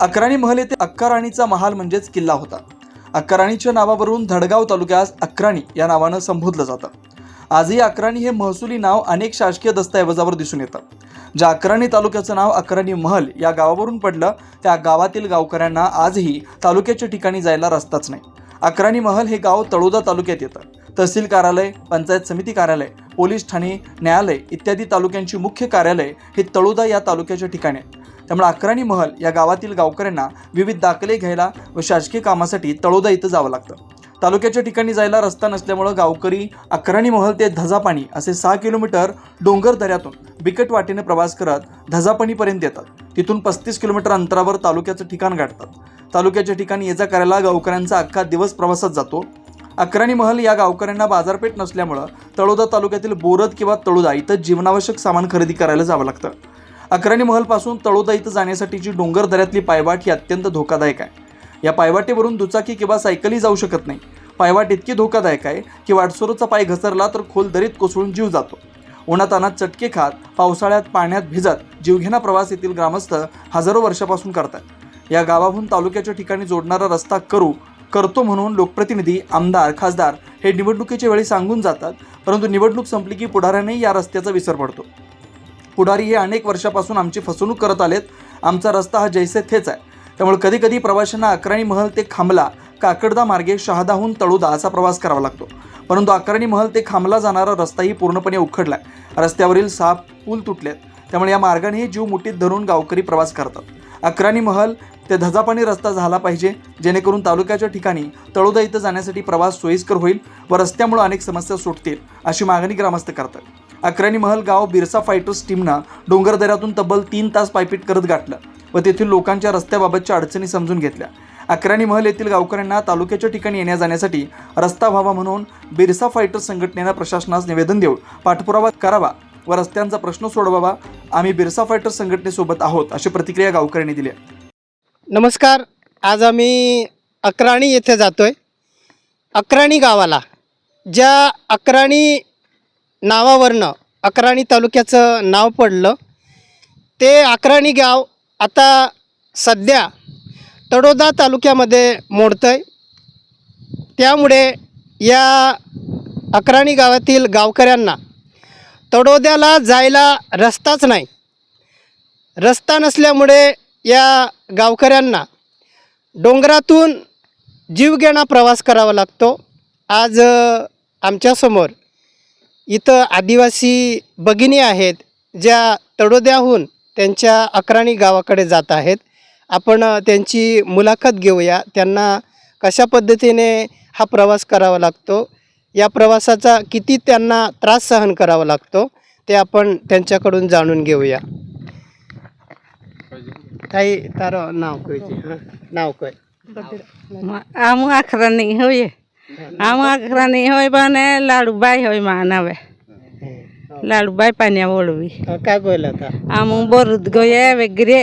अक्राणी महल येथे अक्काराणीचा महाल म्हणजेच किल्ला होता. अक्काराणीच्या नावावरून धडगाव तालुक्यास अक्राणी या नावानं संबोधलं जातं. आजही अक्राणी हे महसुली नाव अनेक शासकीय दस्तऐवजावर दिसून येतं. ज्या अक्राणी तालुक्याचं नाव अक्राणी महल या गावावरून पडलं त्या गावातील गावकऱ्यांना आजही तालुक्याच्या ठिकाणी जायला रस्ताच नाही. अक्राणी महल हे गाव तळोदा तालुक्यात येतं. तहसील कार्यालय पंचायत समिती कार्यालय पोलीस ठाणे न्यायालय इत्यादी तालुक्यांची मुख्य कार्यालय हे तळोदा या तालुक्याच्या ठिकाणी आहेत. त्यामुळे अकराणी महल या गावातील गावकऱ्यांना विविध दाखले घ्यायला व शासकीय कामासाठी तळोदा इथं जावं लागतं. तालुक्याच्या ठिकाणी जायला रस्ता नसल्यामुळं गावकरी अकराणी महल ते धजापाणी असे सहा किलोमीटर डोंगर दऱ्यातून बिकट वाटेने प्रवास करत धजापाणीपर्यंत येतात. तिथून पस्तीस किलोमीटर अंतरावर तालुक्याचं ठिकाण गाठतात. तालुक्याच्या ठिकाणी ये जा करायला गावकऱ्यांचा अख्खा दिवस प्रवासात जातो. अकराणी महल या गावकऱ्यांना बाजारपेठ नसल्यामुळं तळोदा तालुक्यातील बोरद किंवा तळोदा इथं जीवनावश्यक सामान खरेदी करायला जावं लागतं. अक्राणी महलपासून तळोदा इथं जाण्यासाठीची डोंगर दऱ्यातली पायवाट ही अत्यंत धोकादायक आहे. या पायवाटेवरून दुचाकी किंवा सायकली जाऊ शकत नाही. पायवाट इतकी धोकादायक आहे की वाटसोरचा पाय घसरला तर खोल दरीत कोसळून जीव जातो. उन्हातानात चटके खात पावसाळ्यात पाण्यात भिजत जीवघेणा प्रवास येथील ग्रामस्थ हजारो वर्षापासून करतात. या गावाहून तालुक्याच्या ठिकाणी जोडणारा रस्ता करू करतो म्हणून लोकप्रतिनिधी आमदार खासदार हे निवडणुकीच्या वेळी सांगून जातात परंतु निवडणूक संपली की पुढाऱ्यानेही या रस्त्याचा विसर पडतो. पुढारी हे अनेक वर्षापासून आमची फसवणूक करत आलेत. आमचा रस्ता हा जैसे थेच आहे. त्यामुळे कधीकधी प्रवाशांना अकराणी महल ते खांबला काकडदा मार्गे शहादाहून तळोदा असा प्रवास करावा लागतो. परंतु अक्राणी महल ते खांबला जाणारा रस्ताही पूर्णपणे उखडला आहे रस्त्यावरील साप पूल तुटलेत. त्यामुळे या मार्गानेही जीव मुठीत धरून गावकरी प्रवास करतात. अकराणी महल ते धजापाणी रस्ता झाला पाहिजे जेणेकरून तालुक्याच्या ठिकाणी तळोदा इथं जाण्यासाठी प्रवास सोयीस्कर होईल व रस्त्यामुळे अनेक समस्या सुटतील अशी मागणी ग्रामस्थ करतात. अकराणी महल गाव बिरसा फायटर्स टीमनं डोंगरदऱ्यातून तब्बल तीन तास पायपीट करत गाठलं व तेथील लोकांच्या रस्त्याबाबतच्या अडचणी समजून घेतल्या. अकराणी महल येथील गावकऱ्यांना तालुक्याच्या ठिकाणी येण्या जाण्यासाठी रस्ता व्हावा म्हणून बिरसा फायटर्स संघटनेनं प्रशासनास निवेदन देऊन पाठपुरावा करावा व रस्त्यांचा प्रश्न सोडवावा आम्ही बिरसा फायटर्स संघटनेसोबत आहोत अशी प्रतिक्रिया गावकऱ्यांनी दिली नमस्कार आज आम्ही अक्राणी येथे जातोय. अक्राणी गावाला ज्या अक्राणी नावावरनं अक्राणी तालुक्याचं नाव पडलं. ते अक्राणी गाव आता सध्या तडोदा तालुक्यामध्ये मोडतं आहे त्यामुळे या अक्राणी गावातील गावकऱ्यांना तडोद्याला जायला रस्ताच नाही. रस्ता नसल्यामुळे या गावकऱ्यांना डोंगरातून जीवघेणा प्रवास करावा लागतो. आज आमच्यासमोर इथं आदिवासी भगिनी आहेत ज्या तडोद्याहून त्यांच्या अक्राणी गावाकडे जात आहेत. आपण त्यांची मुलाखत घेऊया. त्यांना कशा पद्धतीने हा प्रवास करावा लागतो? या प्रवासाचा किती त्यांना त्रास सहन करावा लागतो? ते आपण त्यांच्याकडून जाणून घेऊया. ताई तारो नाव कळचे हां. नाव कळ. आम अकरा नाही होय. આમાં અકરાની હોય બાને લાડુબાઈ હોયમાં આવે લાડુબાઈ પાન્યા ઓળવી કા ગયેલા હતા? આમ હું બરુદ ગયે વેગરે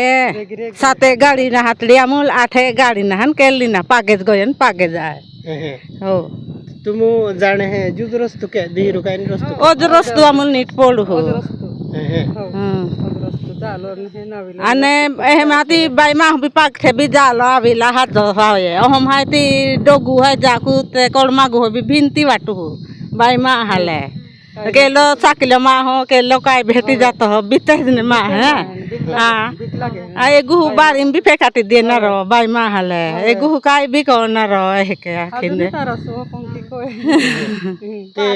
સાતે ગાડીના હાથડી આમ આઠે ગાડીના હન કેલીના પાગે જ ગયે ને પાગે જાય. હો તું જાણે હે જુજ રસ્તો કે દીરો કાઈ રસ્તો? ઓજ રસ્તો આમ નીટ પોળું હો. હે હે. હો અને એમાંથી બાઈમાં બી પાકઠે બી જાલો આવેલા હાથ હોય અહમ હાથી ડોગુ હોય જાકુ તે કળમાગુ હોય બી ભીનતી વાટું હો બાઈમાં હાલે કેલો સાકલો માં હો કેલો કાય ભેટી જાતો હો બીતે જ ને માં હે હા આ એ ગુહુ બારીમ બી ફેકાટી દેનારો બાઈમાં હાલે એ ગુહુ કાય બી કરનારો એ કે આખીને ते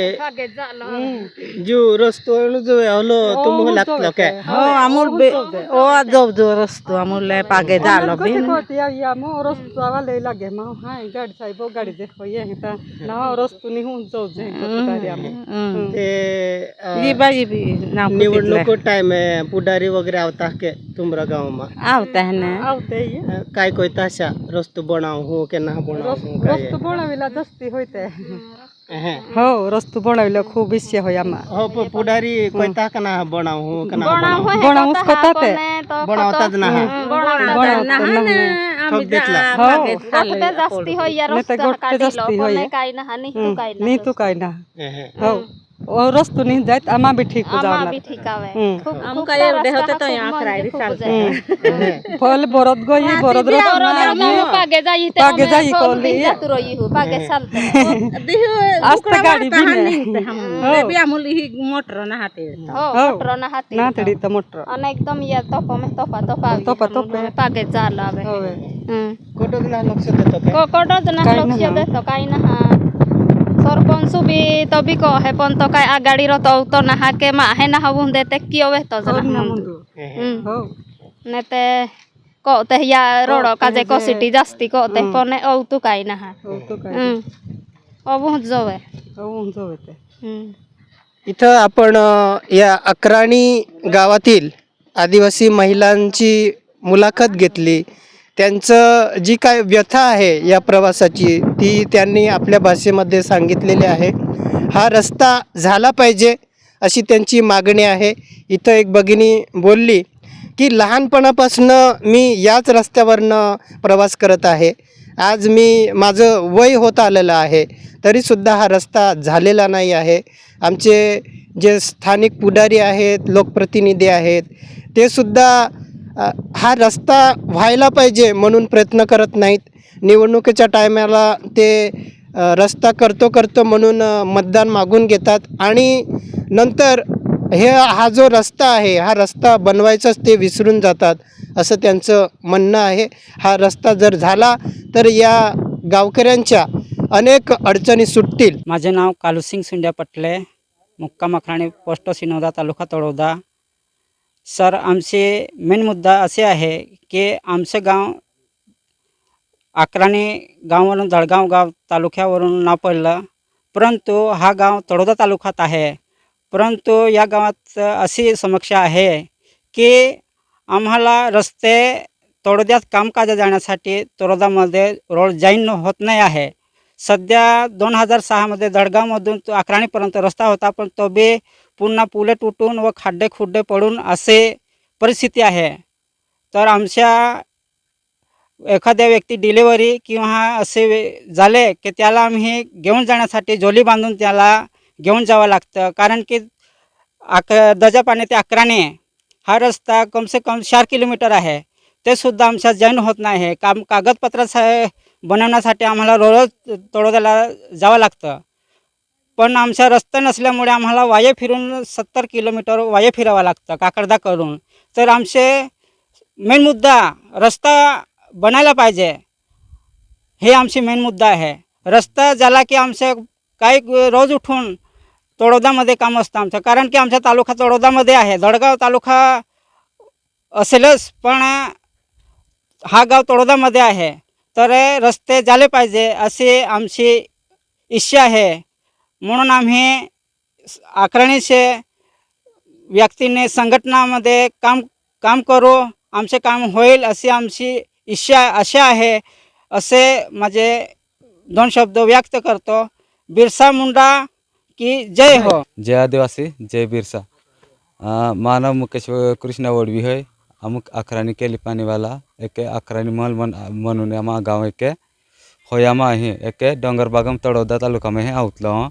जीव रस्तो हलो हो, तुम लागलो काय? हो आमूर बे ओ जव जो रस्तो आमूर ले पागे जालो बे कोती या मो रस्तो आवा ले लागे. मा हाय गाडी साहेब गाडी देखो ये हिता ना रस्तो नि हुन जव जे ते जी बाजी बी निवडणूक टाइम आहे. पुढारी वगैरे आवता के तुमरा गावमा આવતા હે ને अ, काय कोई ताशा रस्तो बनाव हो के ना बनाव हो काय अहं. हो रस्तो बनवलं खूप इच्छा होय आम्हा हो प- पुढारी कोई ताक ना बनाव हो के ना बनाव बनावूच करतात ते बनावताच ना हा. ठोक देतला नाही तर गोष्ट जास्ती होय अहं. नी तू काय ना अहं. हो ઓ રસ્તો નહીં જાય તો આમાં બી ઠીક હો આમાં और रस तो नहीं जाए अमा भी ठीक हो जाए अमा भी ठीक आवे हम का ये होते तो यहाँ खराई साल चल फल बरद गो ये बरद रो ना पागे जाई ते पागे जाई को ली ये तो रही हो पागे साल देहु आज तक गाड़ी भी नहीं हम बेबी हम ही मोटर ना हाते हो मोटर ना हाते ना तड़ी तो मोटर अन एकदम ये तो पमे तो पा तो पा तो पा तो पागे चल आवे होवे कोटो दिन लक्ष्य देतो कोटो दिन लक्ष्य देतो काई ना सरपंच बी तो बी कहे पण तो काय आगाडी रतो तो ना हाके मा हे ना हवून देते कियो वे तो जना हम्म हो ने ते कोते या रोडो काजे को सिटी जास्ती कोते पण औ तू काही ना हा हो तो काय अबहुत जोवे हो होते हम्म इथं आपण या अकराणी गावातील आदिवासी महिलांची मुलाखत घेतली. त्यांचं जी काय व्यथा आहे या प्रवासाची ती त्यांनी आपल्या भाषेमध्ये सांगितलेली आहे. हा रस्ता झाला पाहिजे अशी त्यांची मागणी आहे. इथं एक भगिनी बोलली की लहानपणापासनं मी याच रस्त्यावरनं प्रवास करत आहे. आज मी माझं वय होत आलेलं आहे. तरीसुद्धा हा रस्ता झालेला नाही आहे. आमचे जे स्थानिक पुढारी आहेत लोकप्रतिनिधी आहेत ते सुद्धा हा रस्ता व्हायला पाहिजे म्हणून प्रयत्न करत नाहीत. निवडणुकीच्या टायमाला ते रस्ता करतो करतो म्हणून मतदान मागून घेतात. आणि नंतर हे हा जो रस्ता आहे हा रस्ता बनवायचाच ते विसरून जातात असं त्यांचं म्हणणं आहे. हा रस्ता जर झाला तर या गावकऱ्यांच्या अनेक अडचणी सुटतील. माझे नाव कालूसिंग सिंड्या पटले मुक्काम अखराणे पोस्ट सिनोदा तालुका तळोदा. सर आमचे मेन मुद्दा असे आहे की आमचं गाव अकराणी गावावरून जळगाव गाव तालुक्यावरून नाव पडलं परंतु हा गाव तळोदा तालुक्यात आहे. परंतु या गावात अशी समस्या आहे की आम्हाला रस्ते तळोद्यात कामकाजा जाण्यासाठी तळोदामध्ये रोड जाईन होत नाही आहे. सध्या दोन हजार सहामध्ये जळगावमधून तो अकराणीपर्यंत रस्ता होता पण तो बी पुन्हा पुले तुटून व खड्डे खुड्डे पडून असे परिस्थिती आहे. तर आमच्या एखाद्या व्यक्ती डिलेवरी किंवा असे झाले की त्याला आम्ही घेऊन जाण्यासाठी जोली बांधून त्याला घेऊन जावं लागतं. कारण की अक दजापाने ते अकराणे हा रस्ता कमसे कम चार किलोमीटर आहे. ते सुद्धा आमच्या जैन होत नाही. आहे काम कागदपत्राचा बनवण्यासाठी आम्हाला रोज तळोद्याला जावं लागतं. पण आमचा रस्ता नसल्यामुळे आम्हाला वाये फिरून सत्तर किलोमीटर वाये फिरावं लागतं काकडदा करून. तर आमचे मेन मुद्दा रस्ता बनायला पाहिजे. हे आमची मेन मुद्दा आहे. रस्ता झाला की आमचे काही रोज उठून तळोदामध्ये काम असतं आमचं. कारण की आमचा तालुका तळोदामध्ये आहे. दडगाव तालुका असेलच पण हा गाव तळोदामध्ये आहे. तर रस्ते झाले पाहिजे अशी आमची इच्छा आहे. म्हणून आम्ही अकराणीचे व्यक्तीने संघटनामध्ये काम काम करू आमचे काम होईल अशी आमची इच्छा अशी आहे असे माझे दोन शब्द व्यक्त करतो. बिरसा मुंडा की जय हो. जय आदिवासी जय बिरसा. मानव मुकेश कृष्ण वडवी होय अमुक अकराणी केली पाणीवाला एके अकराणी महल मन म्हणून आमा गाव एके होयामा हे एके डोंगरबागम तळोदा तालुका में आउतलो हो.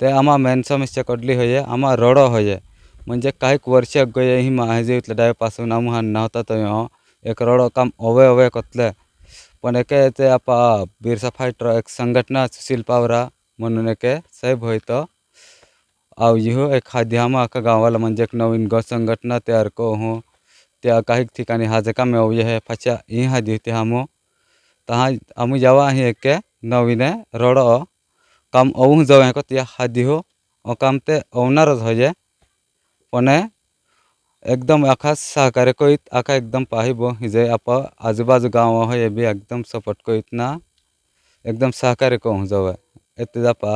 ते आमा मेन समस्या कडली होये आमा रडो होये। म्हणजे काही वर्ष गये ही महाजे इथलं डायपासून आम हा नव्हता तो एक रडो काम ओवे ओवे कोतले पण एके ते आपा बिरसा फायटर एक संघटना सुशील पावरा म्हणून एके साहेब होय तो। आव इहो एखाद्या आम्हा अख्खा गावाला म्हणजे एक नवीन गट संघटना तयार को हो। त्या काही ठिकाणी हा जे काम आहे हे फाच्या ही हादी होते हामो। तहा आम्ही जेव्हा आहे एके नवीने रडो काम अवू जाऊ हे त्या हादी हो ओ काम ते हो एकदम आखा सहकार्य करीत आखा एकदम पाही पाहिब हिजे आप आजूबाजू गाँव हो ये भी एकदम सपोर्ट करीत ना एकदम सहकार्य कहूँ जाऊ एते जापा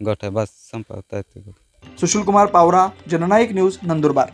गोठे है बस संपर्क सुशील कुमार पावरा जननायक न्यूज नंदुरबार।